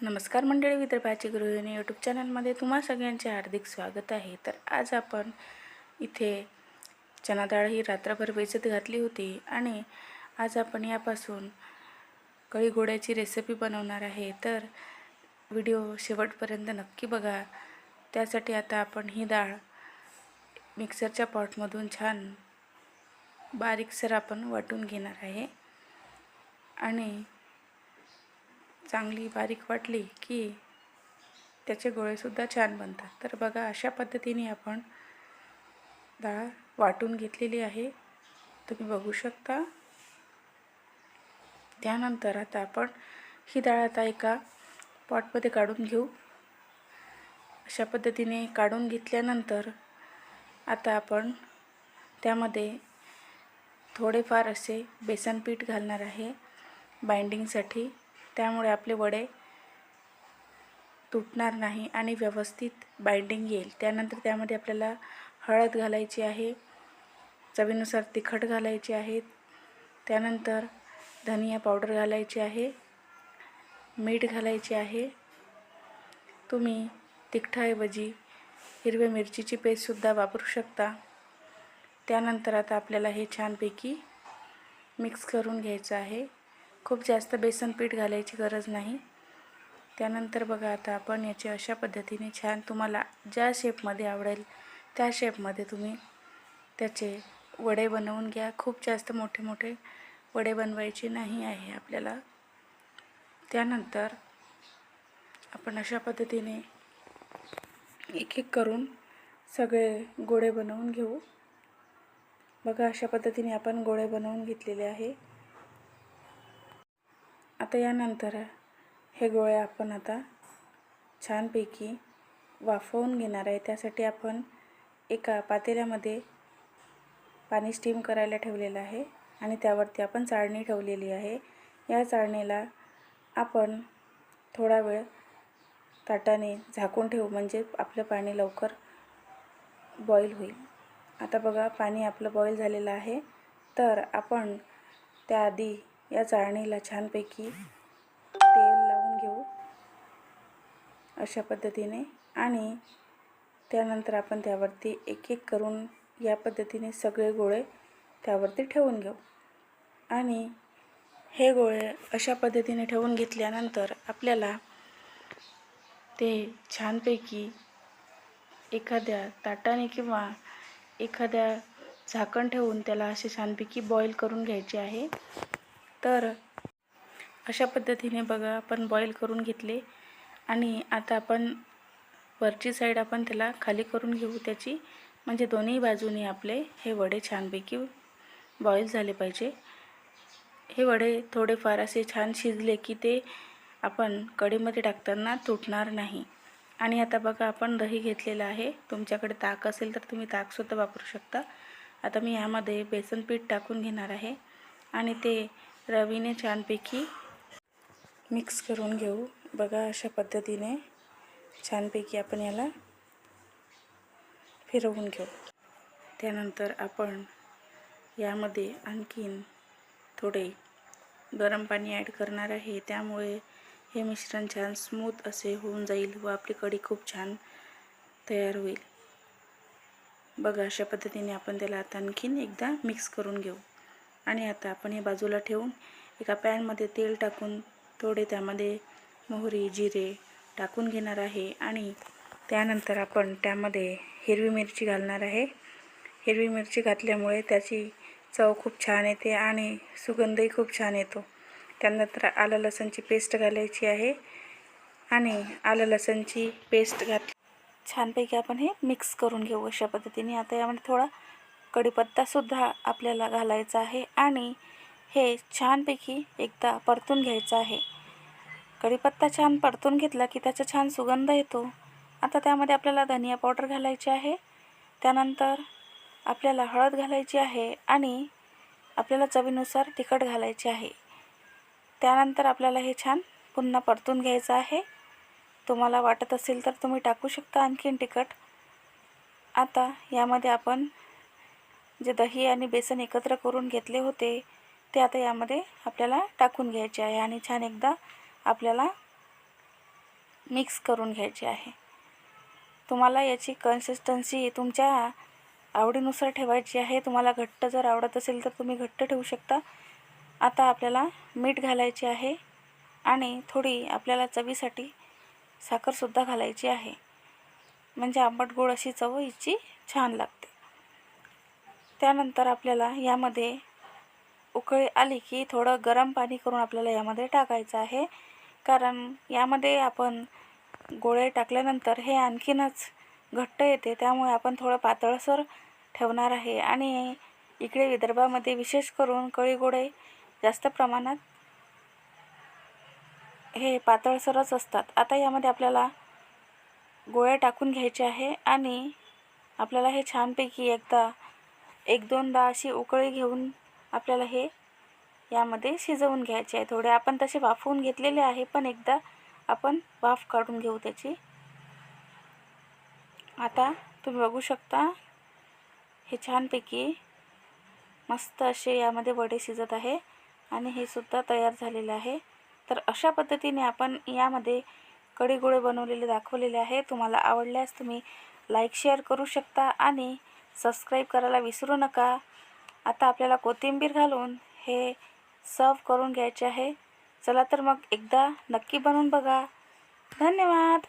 नमस्कार मंडळी विदर्भाची गृहिणी यूट्यूब चॅनलमध्ये तुम्हा सगळ्यांचे हार्दिक स्वागत आहे. तर आज आपण इथे चना डाळ ही रात्रभर भिजत घातली होती आणि आज आपण यापासून कळी गोड्याची रेसिपी बनवणार आहे. तर व्हिडिओ शेवटपर्यंत नक्की बघा. त्यासाठी आता आपण ही डाळ मिक्सरच्या पॉटमधून छान बारीकसर आपण वाटून घेणार आहे. आणि चांगली बारीक वाटली की त्याचे गोळेसुद्धा छान बनतात. तर बघा अशा पद्धतीने आपण डाळ वाटून घेतलेली आहे. तुम्ही बघू शकता. त्यानंतर आता आपण ही डाळ आता एका पॉटमध्ये काढून घेऊ. अशा पद्धतीने काढून घेतल्यानंतर आता आपण त्यामध्ये थोडेफार असे बेसन पीठ घालणार आहे. बाइंडिंगसाठी त्यामुळे आपले वडे तुटणार नाही आणि व्यवस्थित बाइंडिंग येईल. त्यानंतर त्यामध्ये आपल्याला हळद घालायची आहे चवीनुसार तिखट घालायची आहे त्यानंतर धनिया पावडर घालायची आहे मीठ घालायचे आहे. तुम्ही तिखटाऐवजी हिरव्या मिरचीची पेस्टसुद्धा वापरू शकता. त्यानंतर आता आपल्याला हे छानपैकी मिक्स करून घ्यायचं आहे. खूप जास्त बेसन पीठ घालायची गरज नाही. त्यानंतर बघा आता आपण याचे अशा पद्धतीने छान तुम्हाला ज्या शेपमध्ये आवडेल त्या शेपमध्ये तुम्ही त्याचे वडे बनवून घ्या. खूप जास्त मोठे मोठे वडे बनवायचे नाही आहे आपल्याला. त्यानंतर आपण अशा पद्धतीने एक एक करून सगळे गोळे बनवून घेऊ. बघा अशा पद्धतीने आपण गोळे बनवून घेतलेले आहे. आता यानंतर हे गोळे आपण आता छानपैकी वाफवून घेणार आहे. त्यासाठी आपण एका पातेल्यामध्ये पाणी स्टीम करायला ठेवलेलं आहे आणि त्यावरती आपण चाळणी ठेवलेली आहे. या चाळणीला आपण थोडा वेळ ताटाने झाकून ठेवू म्हणजे आपलं पाणी लवकर बॉईल होईल. आता बघा पाणी आपलं बॉईल झालेलं आहे. तर आपण त्याआधी या चाळणीला छानपैकी तेल लावून घेऊ अशा पद्धतीने. आणि त्यानंतर आपण त्यावरती एक एक करून या पद्धतीने सगळे गोळे त्यावरती ठेवून घेऊ. आणि हे गोळे अशा पद्धतीने ठेवून घेतल्यानंतर आपल्याला ते छानपैकी एखाद्या ताटाने किंवा एखाद्या झाकण ठेवून त्याला असे छानपैकी बॉईल करून घ्यायचे आहे. तर अशा पद्धतीने बघा आपण बॉईल करून घेतले. आणि आता आपण वरची साईड आपण त्याला खाली करून घेऊ त्याची. म्हणजे दोन्ही बाजूनी आपले हे वडे छानपैकी बॉईल झाले पाहिजे. हे वडे थोडेफार असे छान शिजले की ते आपण कढीमध्ये टाकताना तुटणार नाही. आणि आता बघा आपण दही घेतलेलं आहे. तुमच्याकडे ताक असेल तर तुम्ही ताकसुद्धा वापरू शकता. आता मी यामध्ये बेसन पीठ टाकून घेणार आहे. आणि ते रवीने छानपैकी मिक्स करून घेऊ. बघा अशा पद्धतीने छानपैकी आपण याला फिरवून घेऊ. त्यानंतर आपण यामध्ये आणखीन थोडे गरम पाणी ॲड करणार आहे. त्यामुळे हे मिश्रण छान स्मूथ असे होऊन जाईल व आपली कढी खूप छान तयार होईल. बघा अशा पद्धतीने आपण त्याला आता आणखीन एकदा मिक्स करून घेऊ. आणि आता आपण हे बाजूला ठेवून एका पॅनमध्ये तेल टाकून थोडे त्यामध्ये मोहरी जिरे टाकून घेणार आहे आणि त्यानंतर आपण त्यामध्ये हिरवी मिरची घालणार आहे. हिरवी मिरची घातल्यामुळे त्याची चव खूप छान येते आणि सुगंधही खूप छान येतो. त्यानंतर आलं लसणची पेस्ट घालायची आहे आणि आलं लसणची पेस्ट घात छानपैकी आपण हे मिक्स करून घेऊ अशा पद्धतीने. आता यामध्ये थोडा कढीपत्तासुद्धा आपल्याला घालायचा आहे आणि हे छानपैकी एकदा परतून घ्यायचं आहे. कढीपत्ता छान परतून घेतला की त्याचा छान सुगंध येतो. आता त्यामध्ये आपल्याला धनिया पावडर घालायची आहे. त्यानंतर आपल्याला हळद घालायची आहे आणि आपल्याला चवीनुसार तिखट घालायचे आहे. त्यानंतर आपल्याला हे छान पुन्हा परतून घ्यायचं आहे. तुम्हाला वाटत असेल तर तुम्ही टाकू शकता आणखीन तिखट. आता यामध्ये आपण जे दही आणि बेसन एकत्र करून घेतले होते ते आता यामध्ये आपल्याला टाकून घ्यायचे आहे आणि छान एकदा आपल्याला मिक्स करून घ्यायचे आहे. तुम्हाला याची कन्सिस्टन्सी तुमच्या आवडीनुसार ठेवायची आहे. तुम्हाला घट्ट जर आवडत असेल तर तुम्ही घट्ट ठेवू शकता. आता आपल्याला मीठ घालायचे आहे आणि थोडी आपल्याला चवीसाठी साखरसुद्धा घालायची आहे. म्हणजे आंबट गोड अशी चव हिची छान लागते. त्यानंतर आपल्याला यामध्ये उकळी आली की थोडं गरम पाणी करून आपल्याला यामध्ये टाकायचं आहे. कारण यामध्ये आपण गोळे टाकल्यानंतर हे आणखीनच घट्ट येते. त्यामुळे आपण थोडं पातळसर ठेवणार आहे. आणि इकडे विदर्भामध्ये विशेष करून कळी गोळे जास्त प्रमाणात हे पातळसरच असतात. आता यामध्ये आपल्याला गोळे टाकून घ्यायचे आहे. आणि आपल्याला हे छानपैकी एकदा एक दोनदा अशी उकळी घेऊन आपल्याला हे यामध्ये शिजवून घ्यायचे आहे थोडे. आपण तसे वाफवून घेतलेले आहे पण एकदा आपण वाफ काढून घेऊ त्याची. आता तुम्ही बघू शकता हे छानपैकी मस्त असे यामध्ये वडे शिजत आहे आणि हे सुद्धा तयार झालेले आहे. तर अशा पद्धतीने आपण यामध्ये कडीगोळे बनवलेले दाखवलेले आहे. तुम्हाला आवडल्यास तुम्ही लाईक शेअर करू शकता आणि सबस्क्राईब करायला विसरू नका. आता आपल्याला कोथिंबीर घालून हे सर्व करून घ्यायचे आहे. चला तर मग एकदा नक्की बनवून बघा. धन्यवाद.